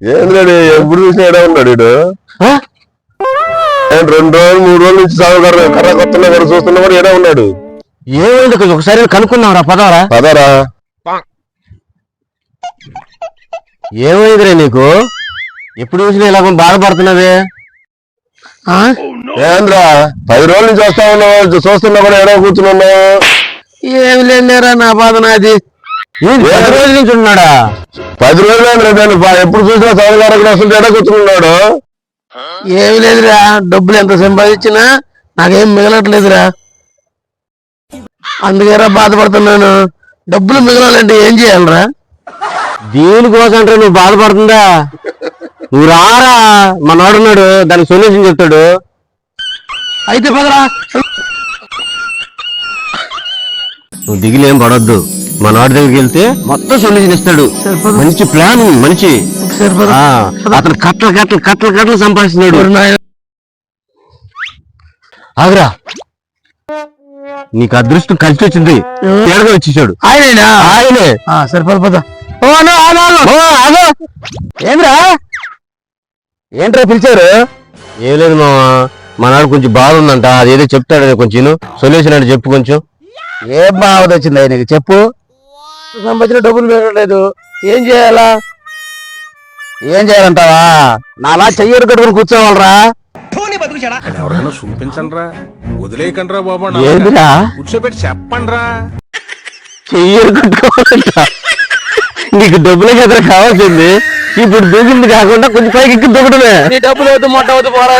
ఏంద్రాడు? ఎప్పుడు చూసినా ఉన్నాడు వీడు? రెండు రోజులు మూడు రోజుల నుంచి సాగు కర్ర కొత్తలో కూడా చూస్తున్నా కూడా ఎడా ఉన్నాడు? ఏమైంది ఒకసారి కనుక్కుందాం రా పదవరా? పదరా ఏమైందిరా నీకు? ఎప్పుడు చూసినా ఇలా బాధపడుతున్నది ఆ? ఏంద్రా? పది రోజుల నుంచి వస్తా ఉన్నావు? చూస్తున్నా కూడా ఎడా కూర్చున్నావు ఏమి లేదురా నా బాధ నాది. రోజుల నుంచి ఉన్నాడా? పది రోజులు ఎప్పుడు చూసినా కర్ర కూడా వస్తుంటే ఎడా కూర్చున్నాడు ఏమి లేదురా డబ్బులు ఎంత సంపాదించినా నాకేం మిగలట్లేదురా. అందుకేరా బాధపడుతున్నాను. డబ్బులు మిగలాలంటే ఏం చేయాలరా? దీనికోసం అంటే నువ్వు బాధపడుతుందా? నువ్వు రారా మనోడున్నాడు దానికి సొల్యూషన్ చెప్తాడు. అయితే పదరా. నువ్వు దిగిలేం పడొద్దు. మనవాడి దగ్గరికి వెళ్తే మొత్తం సొల్యూషన్ ఇస్తాడు. మంచి ప్లాన్ మంచి అతను కట్టలు కట్టలు కట్టలు కట్టలు సంపాదిస్తున్నాడు. ఆగరా. నీకు అదృష్టం కలిసి వచ్చింది. తేడగా వచ్చేసాడు. ఆయనేనా? ఆయనే. సరిపడిపోతా. ఏంద్రా? ఏంట్రా పిలిచారు? ఏం లేదు మామ మనాడు కొంచెం బాధ ఉందంట అదేదో చెప్తాడు కొంచెం సొల్యూషన్ అంటే చెప్పు కొంచెం. ఏం బాధ వచ్చింది నీకు? చెప్పు. సంబంధించిన డబ్బులు పెట్టలేదు. ఏం చేయాలా? ఏం చేయాలంటావా? నాలా చెయ్యరు కట్టుకుని కూర్చోవాలరా. ఎవరైనా చూపించండి రా వదిలేయకండి రా బాబు కూర్చోబెట్టి చెప్పండి రా చెయ్యరు కట్టుకోవాలంట నీకు డబ్బులే కదా కావాల్సింది. ఇప్పుడు దూకింది కాకుండా కొంచెం పైకి ఎక్కి దూకడమే నీ డబ్బులు వద్దు మొట్ట వద్దు పోరా.